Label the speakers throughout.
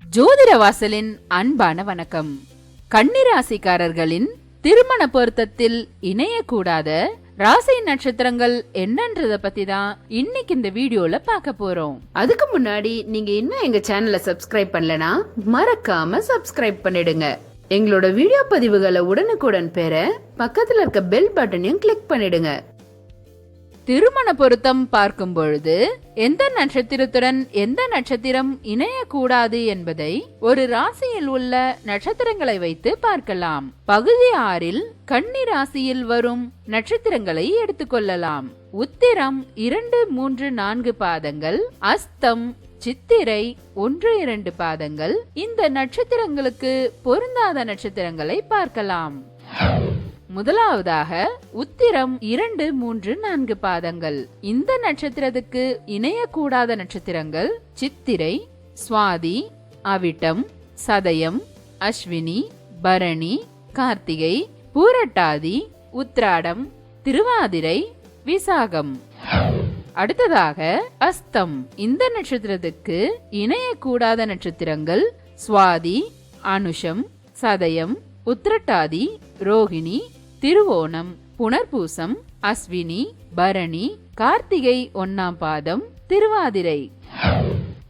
Speaker 1: ஜோதிட வாசலின் அன்பான வணக்கம். கன்னிராசிக்காரர்களின் திருமண பொருத்தத்தில் இணையக்கூடாத ராசி நட்சத்திரங்கள் என்னன்றத பத்தி தான் இன்னைக்கு இந்த வீடியோல பார்க்க போறோம்.
Speaker 2: அதுக்கு முன்னாடி நீங்க இன்னும் எங்க சேனலை சப்ஸ்கிரைப் பண்ணலனா மறக்காம சப்ஸ்கிரைப் பண்ணிடுங்க. எங்களோட வீடியோ பதிவுகளை உடனுக்குடன் பெற பக்கத்துல இருக்க பெல் பட்டனையும் கிளிக் பண்ணிடுங்க.
Speaker 1: திருமண பொருத்தம் பார்க்கும் பொழுது எந்த நட்சத்திரத்துடன் எந்த நட்சத்திரம் இணையக்கூடாது என்பதை ஒரு ராசியில் உள்ள நட்சத்திரங்களை வைத்து பார்க்கலாம். பகுதி ஆறில் கன்னி ராசியில் வரும் நட்சத்திரங்களை எடுத்துக்கொள்ளலாம் உத்திரம் இரண்டு மூன்று நான்கு பாதங்கள் அஸ்தம் சித்திரை ஒன்று இரண்டு பாதங்கள். இந்த நட்சத்திரங்களுக்கு பொருந்தாத நட்சத்திரங்களை பார்க்கலாம். முதலாவதாக உத்திரம் இரண்டு மூன்று நான்கு பாதங்கள். இந்த நட்சத்திரத்துக்கு இணையக்கூடாத நட்சத்திரங்கள் சித்திரை சுவாதி அவிட்டம் சதயம் அஸ்வினி பரணி கார்த்திகை பூரட்டாதி உத்ராடம் திருவாதிரை விசாகம். அடுத்ததாக அஸ்தம். இந்த நட்சத்திரத்துக்கு இணையக்கூடாத நட்சத்திரங்கள் சுவாதி அனுஷம் சதயம் உத்திரட்டாதி ரோகிணி திருவோணம் புனர்பூசம் அஸ்வினி பரணி கார்த்திகை ஒன்னாம் பாதம் திருவாதிரை.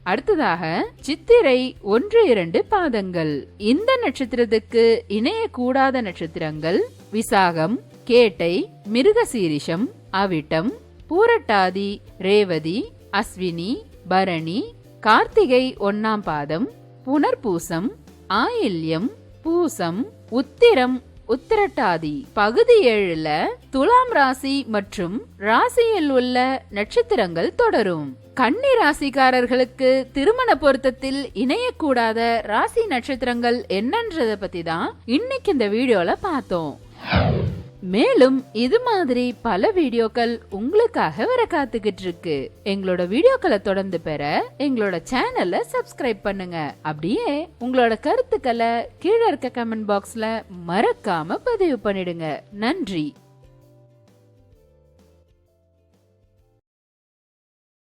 Speaker 1: அடுத்ததாக சித்திரை ஒன்று இரண்டு பாதங்கள். இந்த நட்சத்திரத்துக்கு இணையக்கூடாத நட்சத்திரங்கள் விசாகம் கேட்டை மிருகசீரிஷம் அவிட்டம் பூரட்டாதி ரேவதி அஸ்வினி பரணி கார்த்திகை ஒன்னாம் பாதம் புனர்பூசம் ஆயில்யம் பூசம் உத்திரம் உத்திரட்டாதி பகுதி ஏழுல துலாம் ராசி மற்றும் ராசியில் உள்ள நட்சத்திரங்கள் தொடரும். கன்னி ராசிக்காரர்களுக்கு திருமண பொருத்தத்தில் இணையக்கூடாத ராசி நட்சத்திரங்கள் என்னன்றத பத்தி தான் இன்னைக்கு இந்த வீடியோல பார்த்தோம். மேலும் இது மாதிரி பல வீடியோக்கள் உங்களுக்காக வர காத்துக்கிட்டு இருக்கு எங்களோட வீடியோக்களை தொடர்ந்து பெற எங்களோட சேனலை சப்ஸ்கிரைப் பண்ணுங்க. அப்படியே உங்களோட கருத்துக்களை கீழே இருக்க கமெண்ட் பாக்ஸ்ல மறக்காம பதிவு பண்ணிடுங்க. நன்றி.